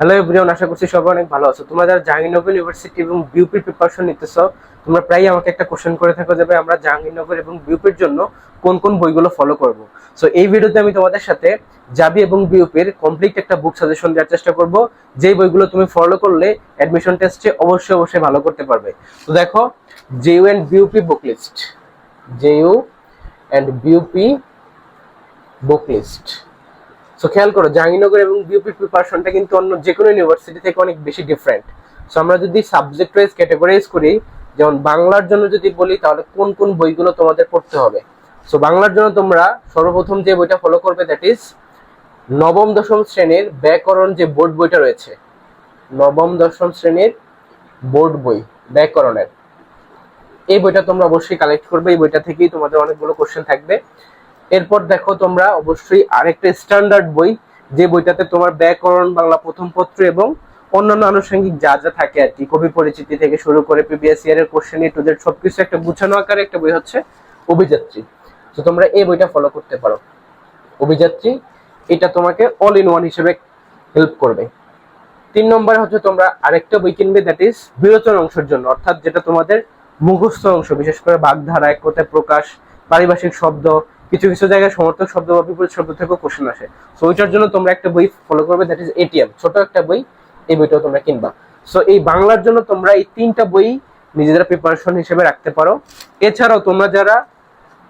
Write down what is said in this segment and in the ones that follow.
Hello everyone আশা করছি সবাই অনেক ভালো আছো। তোমরা যারা জাহাঙ্গীরনগর ইউনিভার্সিটি এবং বিউপির প্রিপারেশন নিতেছো, তোমরা প্রায় আমাকে একটা কোশ্চেন করে থাকো যাবে আমরা জাহাঙ্গীরনগর এবং বিউপির জন্য কোন কোন বইগুলো ফলো করব। সো এই ভিডিওতে আমি তোমাদের সাথে জাবি এবং বিউপির কমপ্লিট একটা বুক সাজেশন দেওয়ার চেষ্টা করব। যেই বইগুলো তুমি ফলো করলে অ্যাডমিশন টেস্টে অবশ্যই অবশ্যই ভালো করতে পারবে। তো দেখো JU and BUP book list JU and BUP book list so খেয়াল করো, জাহাঙ্গীরনগর এবং বিউপি প্রিপারেশনটা কিন্তু অন্য যে কোনো ইউনিভার্সিটি থেকে অনেক বেশি ডিফারেন্ট সো আমরা যদি সাবজেক্ট ওয়াইজ ক্যাটাগরাইজ করি, যেমন বাংলার জন্য যদি বলি, তাহলে কোন কোন বইগুলো তোমাদের পড়তে হবে? সো বাংলার জন্য তোমরা সর্বপ্রথম যে বইটা ফলো করবে দ্যাট ইজ নবম, দশম শ্রেণির ব্যাকরণ যে বোর্ড বইটা রয়েছে। নবম, দশম শ্রেণির বোর্ড বই, ব্যাকরণের। এই বইটা তোমরা অবশ্যই কালেক্ট করবে, এই বইটা থেকেই তোমাদের অনেকগুলো কোশ্চেন থাকবে। এরপর দেখো তোমরা অবশ্যই আরেকটা স্ট্যান্ডার্ড বই, যে বইটাতে তোমার ব্যাকরণ, বাংলা প্রথম পত্র এবং অন্যান্য আনুষঙ্গিক যা যা থাকে আর কি, কবি পরিচিতি থেকে শুরু করে প্রিভিয়াস ইয়ারের কোশ্চেন টু সবকিছু একটা গুছানো আকারে একটা বই হচ্ছে অভিযাত্রী। তো তোমরা এই বইটা ফলো করতে পারো। অভিযাত্রী, এটা তোমাকে অল ইন ওয়ান হিসেবে হেল্প করবে। তিন নম্বরে হচ্ছে তোমরা আরেকটা বই কিনবে দ্যাট ইজ বিরোচন অংশের জন্য, অর্থাৎ যেটা তোমাদের মুখস্থ অংশ, বিশেষ করে বাগধারা এক কথায় প্রকাশ, পারিভাষিক শব্দ কিছু কিছু জায়গায় সমর্থক শব্দ বা বিপরীত শব্দ থেকেও কোশ্চেন আসে। সো ওইটার জন্য তোমরা একটা বই ফলো করবে দ্যাট ইজ এটিএম ছোট একটা বই, এই বইটাও তোমরা কিনবা। সো এই বাংলার জন্য তোমরা এই তিনটা বই নিজেদের প্রিপারেশন হিসেবে রাখতে পারো। এছাড়াও তোমরা যারা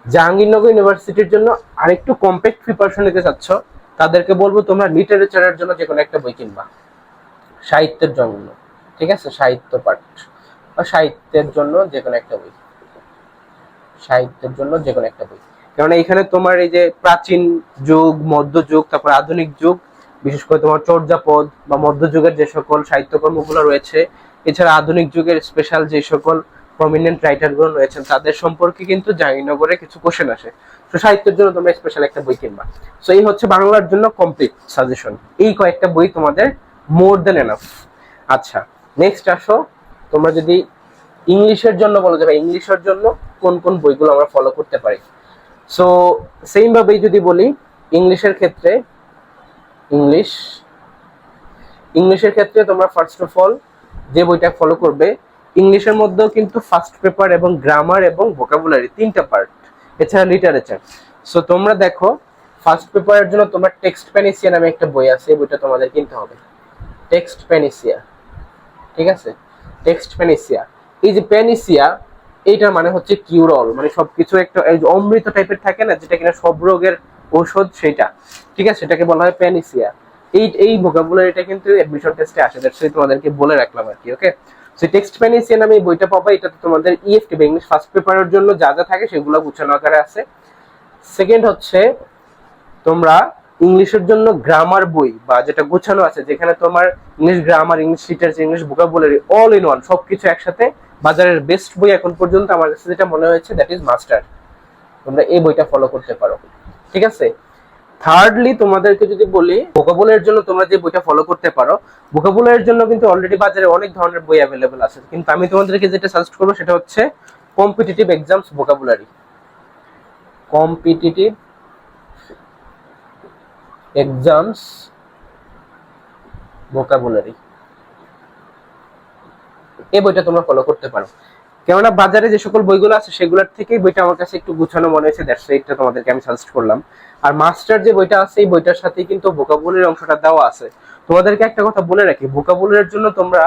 জাহাঙ্গীরনগর ইউনিভার্সিটির জন্য আরেকটু কম্প্যাক্ট প্রিপারেশন নিতে চাচ্ছ, তাদেরকে বলব তোমরা লিটারেচারের জন্য যে কোনো একটা বই কিনবা। সাহিত্যের জন্য, ঠিক আছে? সাহিত্য পাঠ বা সাহিত্যের জন্য যে কোনো একটা বই। সাহিত্যের জন্য যে কোনো একটা বই। কারণ এখানে তোমার এই যে প্রাচীন যুগ মধ্যযুগ তারপর আধুনিক যুগ, বিশেষ করে তোমার চর্যাপদ বা মধ্যযুগের যে সকল সাহিত্যকর্মগুলো রয়েছে, এছাড়া আধুনিক যুগের স্পেশাল যে সকল প্রমিনেন্ট রাইটারগুলো রয়েছেন, তাদের সম্পর্কে কিন্তু জাহাঙ্গীরনগরে কিছু কোশ্চেন আসে। তো সাহিত্যের জন্য তোমরা স্পেশাল একটা বই কিনবা। সো এই হচ্ছে বাংলার জন্য কমপ্লিট সাজেশন এই কয়েকটা বই তোমাদের মোর দেন এনাফ আচ্ছা নেক্সট আসো। তোমরা যদি ইংলিশের জন্য বলো যাবে ইংলিশের জন্য কোন কোন বইগুলো আমরা ফলো করতে পারি? সো সেম ভাবেই যদি বলি, ইংলিশের ক্ষেত্রে, ইংলিশ, ইংলিশের ক্ষেত্রে তোমরা ফার্স্ট অফ অল যে বইটা ফলো করবে, ইংলিশের মধ্যেও কিন্তু ফার্স্ট পেপার এবং গ্রামার এবং ভোকাবুলারি তিনটা পার্ট এছাড়া লিটারেচার সো তোমরা দেখো ফার্স্ট পেপারের জন্য তোমার টেক্সট প্যানিসিয়া নামে একটা বই আছে, এই বইটা তোমাদের কিনতে হবে। টেক্সট প্যানিসিয়া ঠিক আছে? টেক্সট প্যানিসিয়া এই যে প্যানিসিয়া এইটার মানে হচ্ছে কিউরল মানে সবকিছু একটা অমৃত টাইপের থাকে না, যেটা কিনা সব রোগের ঔষধ সেটা ঠিক আছে? সেটাকে বলা হয় প্যানিসিয়া এই এই ভোকাবুলারিটা কিন্তু অ্যাডমিশন টেস্টে আসে দ্যাটস তোমাদেরকে বলে রাখলাম আর কি ওকে সো টেক্সট প্যানিসিয়া নামে এই বইটা পাবা এটাতে তোমাদের ইএফটি বা ইংলিশ ফার্স্ট পেপারের জন্য যা যা থাকে সেগুলো গুছানো আকারে আছে। সেকেন্ড হচ্ছে, তোমরা ইংলিশের জন্য গ্রামার বই বা যেটা গোছানো আছে, যেখানে তোমার English grammar English literature English vocabulary all in one সবকিছু একসাথে বাজারের বেস্ট বই এখন পর্যন্ত আমার কাছে যেটা মনে হয়েছে দ্যাট ইজ মাস্টার তোমরা এই বইটা ফলো করতে পারো। ঠিক আছে? থার্ডলি তোমাদেরকে যদি বলি ভোকাবুলের জন্য তোমরা যে বইটা ফলো করতে পারো ভোকাবুলারির জন্য কিন্তু অলরেডি বাজারে অনেক ধরনের বই অ্যাভেলেবেল আছে। কিন্তু আমি তোমাদেরকে যেটা সাজেস্ট করব, সেটা হচ্ছে competitive exams vocabulary competitive exams vocabulary এই বইটা তোমরা ফলো করতে পারো। কেননা বাজারে যে সকল বইগুলো আছে, সেগুলোর থেকেই বইটা আমার কাছে একটু গুছানো মনে হয়েছে দ্যাটস এইটা তোমাদেরকে আমি সাজেস্ট করলাম। আর মাস্টার যে বইটা আছে, এই বইটার সাথে কিন্তু ভোকাবুলারি অংশটা দেওয়া আছে। তোমাদেরকে একটা কথা বলে রাখি ভোকাবুলারির জন্য তোমরা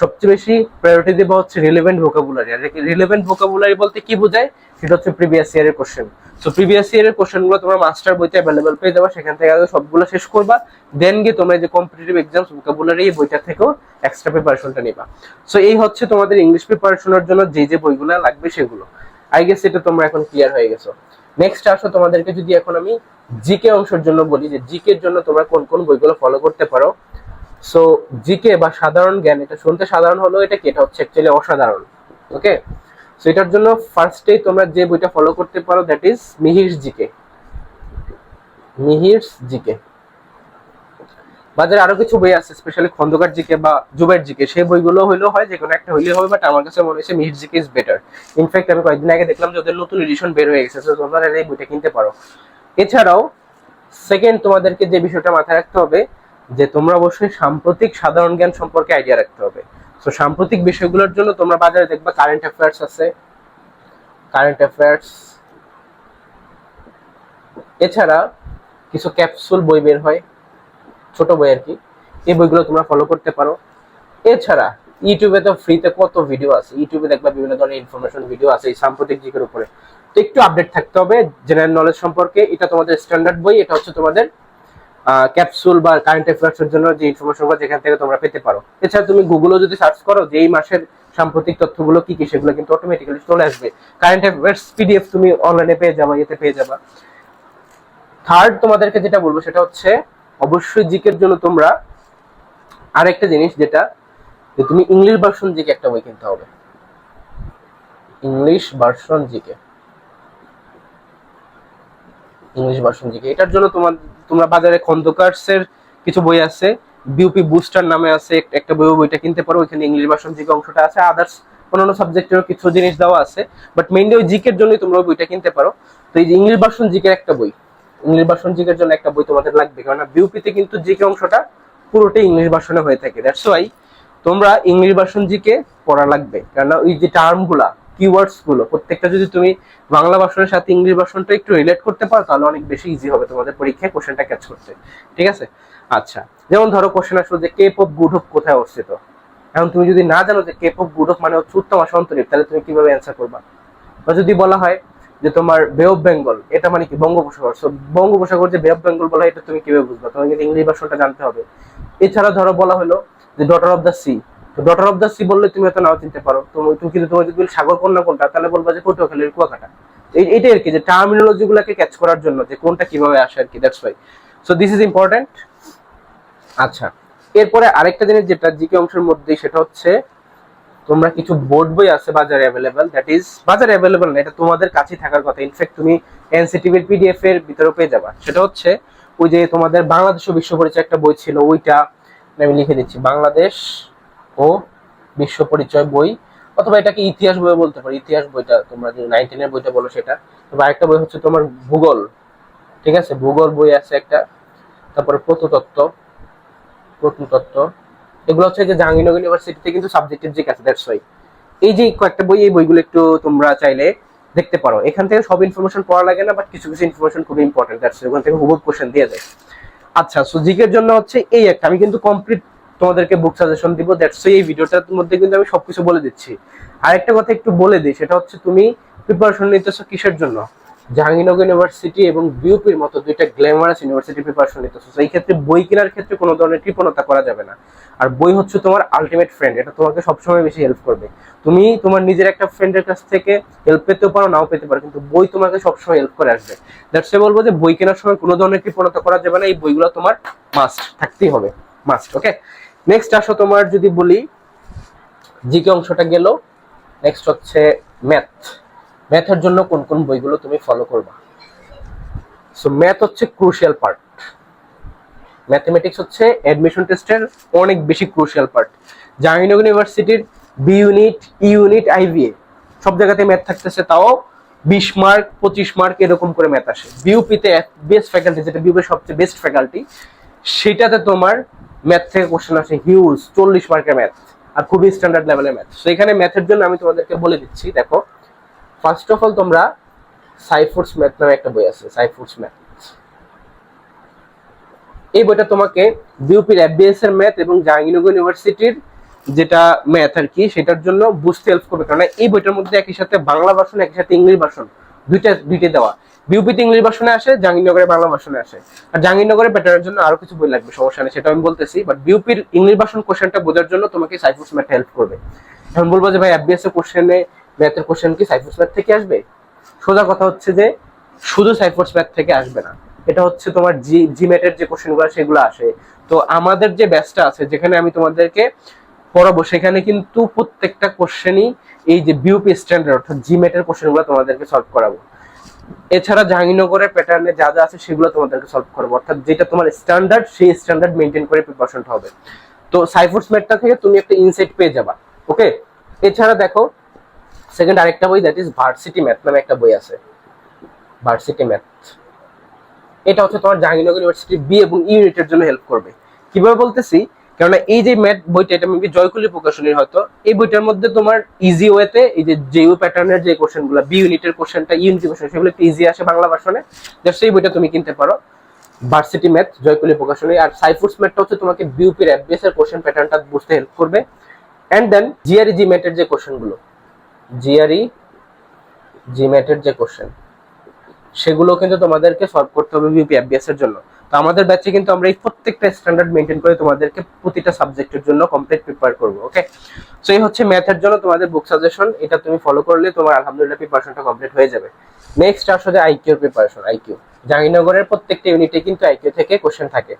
সবচেয়ে বেশি প্রায়োরিটি দেবো হচ্ছে রিলেভেন্ট ভোকাবুলারি আর রিলেভেন্ট ভোকাবুলারি বলতে কি বোঝায়? সেটা হচ্ছে প্রিভিয়াস ইয়ারের কোশ্চেন সো প্রিভিয়াস ইয়ারের কোশ্চেনগুলো তোমরা মাস্টার বইতে অ্যাভেলেবল পেয়ে যাবে। সেখান থেকে আগে সবগুলো শেষ করবা। দেন গিয়ে তোমরা যে কম্পিটিটিভ এক্সামস ভোকাবুলারি এই বইটা থেকেও এক্সট্রা প্রিপারেশনটা নিবা। সো এই হচ্ছে তোমাদের ইংলিশ প্রিপারেশনের জন্য যে যে বইগুলো লাগবে সেগুলো। আই গেস এটা তোমরা এখন ক্লিয়ার হয়ে গেছো। নেক্সট আসো তোমাদেরকে যদি এখন আমি জিকে অংশের জন্য বলি, যে জিকে এর জন্য তোমরা কোন কোন বইগুলো ফলো করতে পারো। সো জিকে বা সাধারণ জ্ঞান, এটা শুনতে সাধারণ হলো এটা কি? এটা হচ্ছে অ্যাকচুয়ালি অসাধারণ ওকে সো এটার জন্য ফার্স্টেই তোমরা যে বইটা ফলো করতে পারো that is Mihir's GK Mihir's GK বাজারে আরও কিছু বই আছে স্পেশালি খন্দকার জিকে বা জুবের জিকে সেই বইগুলো হইলেও হয় যে কোনো একটা হইলেও হবে বাট আমার কাছে মনে হয়েছে Mihir GK is better in fact আমি কয়েকদিন আগে দেখলাম যে ওদের নতুন এডিশন বের হয়ে গেছে তোমরা এই বইটা কিনতে পারো। এছাড়াও সেকেন্ড তোমাদেরকে যে বিষয়টা মাথায় রাখতে হবে যে তোমরা অবশ্যই সাম্প্রতিক সাধারণ জ্ঞান সম্পর্কে আইডিয়া রাখতে হবে। তো সাম্প্রতিক বিষয়গুলোর জন্য তোমরা বাজারে দেখবা কারেন্ট অ্যাফেয়ার্স আছে। কারেন্ট অ্যাফেয়ার্স এছাড়া কিছু ক্যাপসুল বই বের হয়, ছোট বই আর কি। এই বইগুলো তোমরা ফলো করতে পারো। এছাড়া ইউটিউবে তো ফ্রিতে কত ভিডিও আছে? ইউটিউবে দেখবা বিভিন্ন ধরনের ইনফরমেশন ভিডিও আছে এই সাম্প্রতিক দিকের উপরে। তো একটু আপডেট থাকতে হবে জেনারেল নলেজ সম্পর্কে। এটা তোমাদের স্ট্যান্ডার্ড বই, এটা হচ্ছে তোমাদের ক্যাপসুল বা কারেন্ট অ্যাফেয়ার্সের জন্য যে ইনফরমেশনগুলো যেখান থেকে তোমরা পেতে পারো। এছাড়া তুমি গুগলও যদি সার্চ করো যে এই মাসের সাম্প্রতিক তথ্যগুলো কি কি, সেগুলো কিন্তু অটোমেটিক্যালি চলে আসবে। কারেন্ট অ্যাফেয়ার্স পিডিএফ তুমি অনলাইনে পেয়ে যাবা এতে পেয়ে যাবা। থার্ড তোমাদেরকে যেটা বলব সেটা হচ্ছে, অবশ্যই জিকের জন্য তোমরা আরেকটা জিনিস যেটা তুমি ইংলিশ ভার্সন জিকে একটা বই কিনতে হবে। English version GK English version GK এটার জন্য তোমার, তোমরা বাজারে খন্দকার্স এর কিছু বই আছে বিউপি বুস্টার নামে আছে একটা বই বইটা কিনতে পারো, ওইখানে ইংলিশ ভার্সন জিকে অংশটা আছে। আদার্স অন্যান্য সাবজেক্টেরও কিছু জিনিস দেওয়া আছে বাট মেইনলি ওই জিকের জন্যই তোমরা ওই বইটা কিনতে পারো। তো এই যে ইংলিশ ভার্সন জিকের একটা বই, ইংলিশ ভার্সন জিকের জন্য একটা বই তোমাদের লাগবে কারণ বিউপিতে কিন্তু জিকে অংশটা পুরোটাই ইংলিশ ভার্সনে হয়ে থাকে। দ্যাটস ওয়াই তোমরা ইংলিশ ভার্সন জিকে পড়া লাগবে কারণ ওই যে টার্মগুলা কিওয়ার্ডসগুলো। প্রত্যেকটা যদি তুমি বাংলা ভার্সনের সাথে ইংলিশ ভার্সনটা একটু রিলেট করতে পারো, তাহলে অনেক বেশি ইজি হবে তোমাদের পরীক্ষায় কোশ্চেনটা ক্যাচ করতে। ঠিক আছে? আচ্ছা যেমন ধরো কোশ্চেন আসলো যে কে পপ গুড হোপ কোথায় অবস্থিত? এখন তুমি যদি না জানো যে কে পপ গুড হোপ মানে হচ্ছে উত্তম সন্তরীপ তাহলে তুমি কীভাবে অ্যান্সার করবা? বা যদি বলা হয় যে তোমার বে অফ বেঙ্গল এটা মানে কি বঙ্গোপসাগর? সো বঙ্গোপসাগর যে বে অফ বেঙ্গল বলা হয়, এটা তুমি কীভাবে বুঝবা? তোমাকে ইংলিশ ভার্সনটা জানতে হবে। এছাড়া ধরো বলা হলো যে daughter of the sea daughter of the sea বললে তুমি হয়তো নাও চিনতে পারো। তুমি কিন্তু তোমার যদি সাগর কন্যা কোনটা, তাহলে বলবা যে পটুয়াখালীর কুয়াকাটা। এই এইটাই আর কি, যে টার্মিনোলজি গুলাকে ক্যাচ করার জন্য, যে কোনটা কীভাবে আসে আর কি that's why so this is important আচ্ছা এরপরে আরেকটা জিনিস যেটা জিকে অংশের মধ্যে সেটা হচ্ছে তোমরা কিছু বোর্ড বই আছে বাজারে অ্যাভেলেবেল দ্যাট ইজ বাজারে অ্যাভেলেবেল না, এটা তোমাদের কাছেই থাকার কথা। ইনফ্যাক্ট তুমি এনসিটিভির পিডিএফ এর ভিতরে পেয়ে যাবা। সেটা হচ্ছে, ওই যে তোমাদের বাংলাদেশ বিশ্ব পরিচয় একটা বই ছিল, ওইটা আমি লিখে দিচ্ছি। বাংলাদেশ ও বিশ্ব পরিচয় বই, অথবা এটাকে ইতিহাস বই বলতে পারো। ইতিহাস বইটা তোমরা যে নাইনটিনের বইটা বলো সেটা। তবে আরেকটা বই হচ্ছে তোমার ভূগোল। ঠিক আছে? ভূগোল বই আছে একটা। তারপরে প্রত্নতত্ত্ব। প্রত্নতত্ত্ব। এগুলো হচ্ছে যে জাহাঙ্গীরনগর ইউনিভার্সিটিতে কিন্তু সাবজেক্টের যে আছে দ্যাটস ওয়াই এই যে কয়েকটা বই, এই বইগুলো একটু তোমরা চাইলে দেখতে পারো। এখান থেকে সব ইনফরমেশন পড়া লাগে না বাট কিছু কিছু ইনফরমেশন খুবই ইম্পর্টেন্ট দ্যাটস ওখান থেকে হুবহু কোশ্চেন দিয়ে দেয় আচ্ছা সো জিকের জন্য হচ্ছে এই একটা। আমি কিন্তু কমপ্লিট তোমাদেরকে বুক সাজেশন দিব দ্যাটস এই ভিডিওটার মধ্যে কিন্তু আমি সবকিছু বলে দিচ্ছি। আরেকটা কথা একটু বলে দিই, সেটা হচ্ছে তুমি প্রিপারেশন নিতেছো কিসের জন্য? জাহাঙ্গীরনগর ইউনিভার্সিটি এবং বিউপির মতো দুইটা গ্ল্যামারাস ইউনিভার্সিটি প্রিপারেশন নিতেছো। সেই ক্ষেত্রে বই কেনার ক্ষেত্রে কোনো ধরনের কৃপণতা করা যাবে না। আর বই হচ্ছে তোমার আলটিমেট ফ্রেন্ড এটা তোমাকে সবসময় বেশি হেল্প করবে। তুমি তোমার নিজের একটা ফ্রেন্ডের কাছ থেকে হেল্প পেতেও পারো, নাও পেতে পারো, কিন্তু বই তোমাকে সবসময় হেল্প করে আসবে। দ্যাটস বলব যে বই কেনার সময় কোনো ধরনের কৃপণতা করা যাবে না, এই বইগুলো তোমার মাস্ট থাকতেই হবে। মাস্ট ওকে নেক্সট আসো তোমার যদি বলি, জিকে অংশটা গেল। নেক্সট হচ্ছে ম্যাথ ম্যাথের জন্য কোন কোন বইগুলো তুমি ফলো করবা? সো ম্যাথ হচ্ছে ক্রুশিয়াল পার্ট ম্যাথমেটিক্স হচ্ছে অ্যাডমিশন টেস্টের অনেক বেশি ক্রুশিয়াল পার্ট জাহাঙ্গীরনগর ইউনিভার্সিটির B unit E unit IBA সব জায়গাতে ম্যাথ থাকতেছে, তাও বিশ মার্ক পঁচিশ মার্ক এরকম করে ম্যাথ আসে। বিউপিতে বেস্ট ফ্যাকাল্টি যেটা বিউপির সবচেয়ে বেস্ট ফ্যাকাল্টি সেটাতে তোমার ম্যাথ থেকে কোশ্চেন আসে হিউজ চল্লিশ মার্কের ম্যাথ আর খুবই স্ট্যান্ডার্ড লেভেলের ম্যাথ তো এখানে ম্যাথের জন্য আমি তোমাদেরকে বলে দিচ্ছি, দেখো ফার্স্ট অফ অল তোমরা সাইফুডস ম্যাথ নামে একটা বই আছে সাইফুডস ম্যাথ এই বইটা তোমাকে বিউপির এফবিএস এর ম্যাথ এবং জাহাঙ্গীরনগর ইউনিভার্সিটির যেটা ম্যাথ আর কি, সেটার জন্য বুঝতে হেল্প করবে। কারণ এই বইটার মধ্যে একই সাথে বাংলা ভার্সন একই সাথে ইংলিশ ভার্সন দুইটা দুইটা দেওয়া। বিউপিতে ইংলিশ ভার্সনে আসে জাহাঙ্গীরনগরে বাংলা ভার্সনে আসে। আর জাহাঙ্গীরনগরে প্যাটার্নের জন্য আরও কিছু বই লাগবে, সমস্যা নেই, সেটা আমি বলতেছি। বাট বিউপির ইংলিশ ভার্সন কোশ্চেনটা বোঝার জন্য তোমাকে সাইফুস ম্যাথ হেল্প করবে। এখন বলব যে ভাই এফবিএস এর কোশ্চেনে ম্যাথের কোশ্চেন কি সাইফুস ম্যাথ থেকে আসবে? সোজা কথা হচ্ছে যে, শুধু সাইফোর্স ম্যাথ থেকে আসবে না। এটা হচ্ছে তোমার জি জিমেটের যে কোশ্চেনগুলো সেগুলো আসে। তো আমাদের যে ব্যাচটা আছে, যেখানে আমি তোমাদেরকে পড়াবো, সেখানে কিন্তু প্রত্যেকটা কোশ্চেনই এই যে বিউপি স্ট্যান্ডার্ড অর্থাৎ জিমেটের কোশ্চেনগুলো তোমাদেরকে সলভ করাবো। এছাড়া জাহাঙ্গীরনগরের প্যাটার্নে যা যা আছে সেগুলো তোমাদেরকে সলভ করব, অর্থাৎ যেটা তোমার স্ট্যান্ডার্ড সেই স্ট্যান্ডার্ড মেনটেন করে প্রিপারেশনটা হবে। তো সাইফোর্স ম্যাথটা থেকে তুমি একটা ইনসাইট পেয়ে যাবা ওকে এছাড়া দেখো সেকেন্ড আরেকটা বই দ্যাট ইজ ভার্সিটি ম্যাথ নামে একটা বই আছে। ভার্সিটি ম্যাথ এটা হচ্ছে তোমার জাহাঙ্গীরনগর ইউনিভার্সিটি বি এবং ইউনিটের জন্য হেল্প করবে। কীভাবে বলতেছি? কেননা এই যে ম্যাথ বইটা, এটা মেবি জয়কুলি প্রকাশনীর হয়তো, এই বইটার মধ্যে তোমার ইজি ওয়েতে এই যে জেইউ প্যাটার্নের যে কোশ্চেনগুলো বি ইউনিটের কোশ্চেনটা ইউনিট কোশ্চেন সেগুলো একটু ইজি আসে বাংলা ভার্সনে জাস্ট এই বইটা তুমি কিনতে পারো। ভার্সিটি ম্যাথ জয়কুলি প্রকাশনী। আর সাইফুডস ম্যাথটা হচ্ছে তোমাকে বিউপির এফবিএস এর কোশ্চেন প্যাটার্নটা বুঝতে হেল্প করবে। এন্ড দেন জিআরই জি ম্যাথের যে কোশ্চেনগুলো জিআরই জি ম্যাথের যে কোশ্চেন সেগুলো কিন্তু তোমাদেরকে সলভ করতে হবে বিউপি এফবিএস এর জন্য। তো আমাদের ব্যাচে কিন্তু আমরা এই প্রত্যেকটা স্ট্যান্ডার্ড মেনটেন করে তোমাদেরকে প্রতিটা সাবজেক্টের জন্য কমপ্লিট প্রিপেয়ার করব ওকে সো এই হচ্ছে ম্যাথের জন্য তোমাদের বুক সাজেশন এটা তুমি ফলো করলে তোমার আলহামদুলিল্লাহ প্রিপারেশনটা কমপ্লিট হয়ে যাবে। নেক্সট আসলে আইকিউর প্রিপারেশন আইকিউ জাহাঙ্গীরনগরের প্রত্যেকটা ইউনিটে কিন্তু আইকিউ থেকে কোশ্চেন থাকে।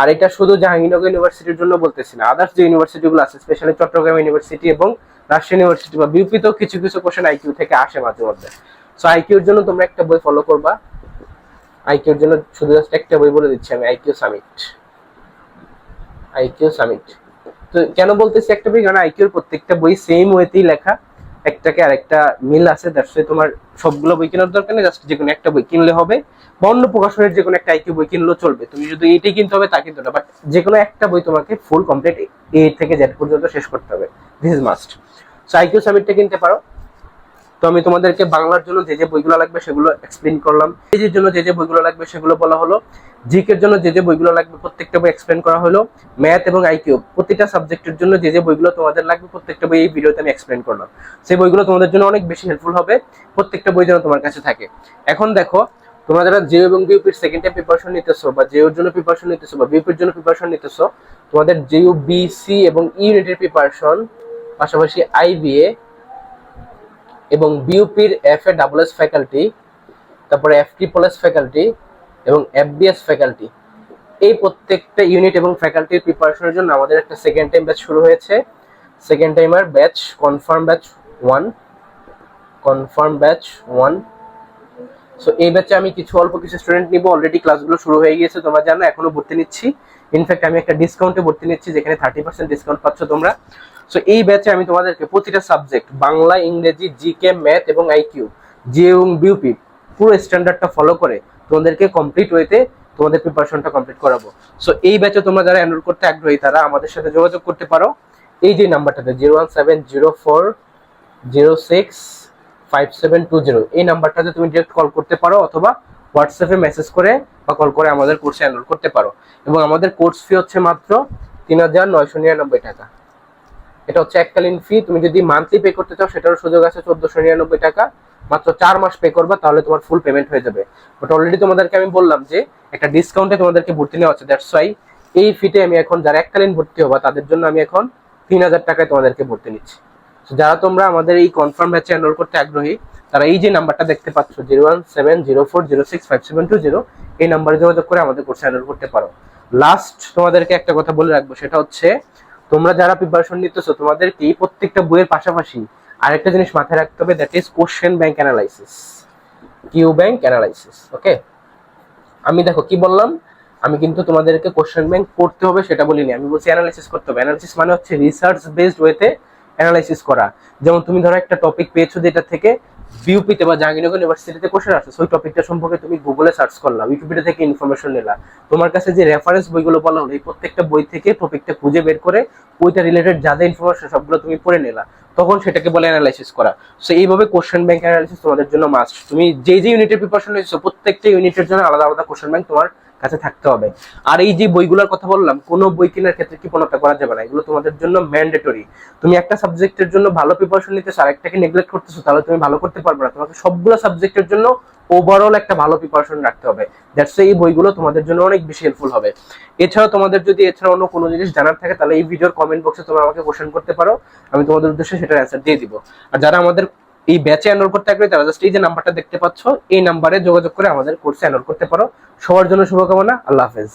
আর এটা শুধু জাহাঙ্গীরনগর ইউনিভার্সিটির জন্য বলতেছি না আদার্স যে ইউনিভার্সিটিগুলো আছে স্পেশালি চট্টগ্রাম ইউনিভার্সিটি এবং রাজশাহী ইউনিভার্সিটি বা বিউপিতেও কিছু কিছু কোশ্চেন আইকিউ থেকে আসে মাঝে মধ্যে। সো আইকিউর জন্য তোমরা একটা বই ফলো করবা। আইকিউর জন্য শুধু জাস্ট একটা বই বলে দিচ্ছি আমি, আইকিউ সামিট। IQ summit. তো কেন বলতেছি একটা বই? কারণ আইকিউর প্রত্যেকটা বই সেম ওয়েতেই লেখা। একটাকে আরেকটা মিল আছে দ্যাটস তোমার সবগুলো বই কেনার দরকার নেই জাস্ট যে কোনো একটা বই কিনলে হবে। বা অন্য প্রকাশনের যে কোনো একটা আইকিউ বই কিনলেও চলবে। তুমি যদি এইটাই কিনতে হবে, তা কিন্তু না। বাট যে কোনো একটা বই তোমাকে ফুল কমপ্লিট এ থেকে জেড পর্যন্ত শেষ করতে হবে। This is must so IQ সামিটটা কিনতে পারো। আমি তোমাদেরকে বাংলার জন্য যে যে বইগুলো লাগবে সেগুলো এক্সপ্লেন করলাম। পেজের জন্য যে যে বইগুলো লাগবে সেগুলো বলা হলো জিকের জন্য যে যে বইগুলো লাগবে প্রত্যেকটা বই এক্সপ্লেন করা হলো ম্যাথ এবং আইকিউ প্রতিটা সাবজেক্টের জন্য যে যে বইগুলো তোমাদের লাগবে প্রত্যেকটা বই এই ভিডিওতে আমি এক্সপ্লেন করলাম। সেই বইগুলো তোমাদের জন্য অনেক বেশি হেল্পফুল হবে, প্রত্যেকটা বই যেন তোমার কাছে থাকে। এখন দেখো, তোমরা যারা জিও এবং বিউপির সেকেন্ড টাইম প্রিপারেশন নিতেছো বা জিওর জন্য প্রিপারেশন নিতেছো বা বিউপির জন্য প্রিপারেশন নিতেছো, তোমাদের জিও বিসি এবং ইউনিটের প্রিপারেশন পাশাপাশি আইবিএ এবং বিউপির F A double S faculty তারপরে এফ ট্রিপল এস ফ্যাকাল্টি এবং এফবিএস ফ্যাকাল্টি এই প্রত্যেকটা ইউনিট এবং ফ্যাকাল্টির প্রিপারেশনের জন্য আমাদের একটা সেকেন্ড টাইম ব্যাচ শুরু হয়েছে। Second timer batch confirm batch one confirm batch one so এই ব্যাচে আমি কিছু অল্প কিছু স্টুডেন্ট নিব। অলরেডি ক্লাসগুলো শুরু হয়ে গিয়েছে, তোমরা জানো, এখনও ভর্তি নিচ্ছি। ইনফ্যাক্ট আমি একটা ডিসকাউন্টে ভর্তি নিচ্ছি, যেখানে থার্টি পার্সেন্ট ডিসকাউন্ট পাচ্ছ তোমরা। সো এই ব্যাচে আমি তোমাদেরকে প্রতিটা সাবজেক্ট বাংলা, ইংরেজি জিকে ম্যাথ এবং আইকিউ জি এবং বিউপি পুরো স্ট্যান্ডার্ডটা ফলো করে তোমাদেরকে কমপ্লিট ওয়েতে তোমাদের প্রিপারেশনটা কমপ্লিট করাবো। সো এই ব্যাচে তোমরা যারা এনরোল করতে আগ্রহী, তারা আমাদের সাথে যোগাযোগ করতে পারো। এই যে নাম্বারটাতে zero one seven zero four zero six five seven two zero এই নাম্বারটাতে তুমি ডিরেক্ট কল করতে পারো অথবা হোয়াটসঅ্যাপে মেসেজ করে বা কল করে আমাদের কোর্সে এনরোল করতে পারো। এবং আমাদের কোর্স ফি হচ্ছে মাত্র তিন হাজার নয়শো নিরানব্বই টাকা। এটা হচ্ছে এককালীন ফি তুমি যদি মান্থলি পে করতে চাও, সেটারও সুযোগ আছে চোদ্দশো নিরানব্বই টাকা। মাত্র চার মাস পে করবা, তাহলে তোমার ফুল পেমেন্ট হয়ে যাবে। বাট অলরেডি তোমাদেরকে আমি বললাম যে, একটা ডিসকাউন্টে তোমাদেরকে ভর্তি নেওয়া হচ্ছে দ্যাটস ওয়াই এই ফিতে আমি এখন যারা এককালীন ভর্তি হবা, তাদের জন্য আমি এখন তিন হাজার টাকায় তোমাদেরকে ভর্তি নিচ্ছি। যারা তোমরা আমাদের এই কনফার্ম ব্যাচে এনরোল করতে আগ্রহী, তারা এই যে নাম্বারটা দেখতে পাচ্ছ zero one seven zero four zero six five seven two zero এই নাম্বারে যোগাযোগ করে আমাদের কোর্সে এনরোল করতে পারো। লাস্ট তোমাদেরকে একটা কথা বলে রাখব, সেটা হচ্ছে তোমরা যারা প্রিপারেশন নিতেছো, তোমাদেরকে প্রত্যেকটা বইয়ের পাশাপাশি আরেকটা জিনিস মাথায় রাখতে হবে that is question bank analysis Q bank analysis okay আমি দেখো কি বললাম? আমি কিন্তু তোমাদেরকে কোশ্চেন ব্যাংক পড়তে হবে সেটা বলিনি, আমি বলছি অ্যানালাইসিস করতে হবে। অ্যানালাইসিস মানে হচ্ছে রিসার্চ বেসড ওয়েতে অ্যানালাইসিস করা। যেমন তুমি ধরো একটা টপিক পেয়েছ যেটা থেকে বিউপিতে বা জাহাঙ্গীরনগর ইউনিভার্সিটিতে কোশ্চেন আছে ওই টপিকটা সম্পর্কে তুমি গুগলে সার্চ করলা উইকিপিডিয়া থেকে ইনফরমেশন নিলা। তোমার কাছে যে রেফারেন্স বইগুলো বলা হলো, এই প্রত্যেকটা বই থেকে টপিকটা খুঁজে বের করে ওইটা রিলেটেড যা যা ইনফরমেশন সবগুলো তুমি পড়ে নিলা, তখন সেটাকে বলে অ্যানালাইসিস করা। সো এইভাবে কোশ্চেন ব্যাংক অ্যানালাইসিস তোমাদের জন্য মাস্ট তুমি যে যে ইউনিটের প্রিপারেশন নিয়েছো, প্রত্যেকটা ইউনিটের জন্য আলাদা আলাদা কোশ্চেন ব্যাংক তোমার কাছে থাকতে হবে। আর এই যে বইগুলোর কথা বললাম, কোনো বই কেনার ক্ষেত্রে কি কোনোটা করা যাবে না? এগুলো তোমাদের জন্য ম্যান্ডেটরি তুমি একটা সাবজেক্টের জন্য ভালো প্রিপারেশন নিতেছো, আরেকটাকে নেগলেক্ট করতেছো, তাহলে তুমি ভালো করতে পারবে না। তোমাকে সবগুলো সাবজেক্টের জন্য ওভারঅল একটা ভালো প্রিপারেশন রাখতে হবে। দ্যাটস এই বইগুলো তোমাদের জন্য অনেক বেশি হেল্পফুল হবে। এছাড়াও তোমাদের যদি এছাড়া অন্য কোনো জিনিস জানার থাকে, তাহলে এই ভিডিওর কমেন্ট বক্সে তোমরা আমাকে কোশ্চেন করতে পারো। আমি তোমাদের উদ্দেশ্যে সেটার অ্যান্সার দিয়ে দিব। আর যারা আমাদের এই ব্যাচে এনরোল করতে আগ্রহী তারা জাস্ট এই যে নাম্বারটা দেখতে পাচ্ছ, এই নাম্বারে যোগাযোগ করে আমাদের কোর্সে এনরোল করতে পারো। সবার জন্য শুভকামনা, আল্লাহ হাফেজ।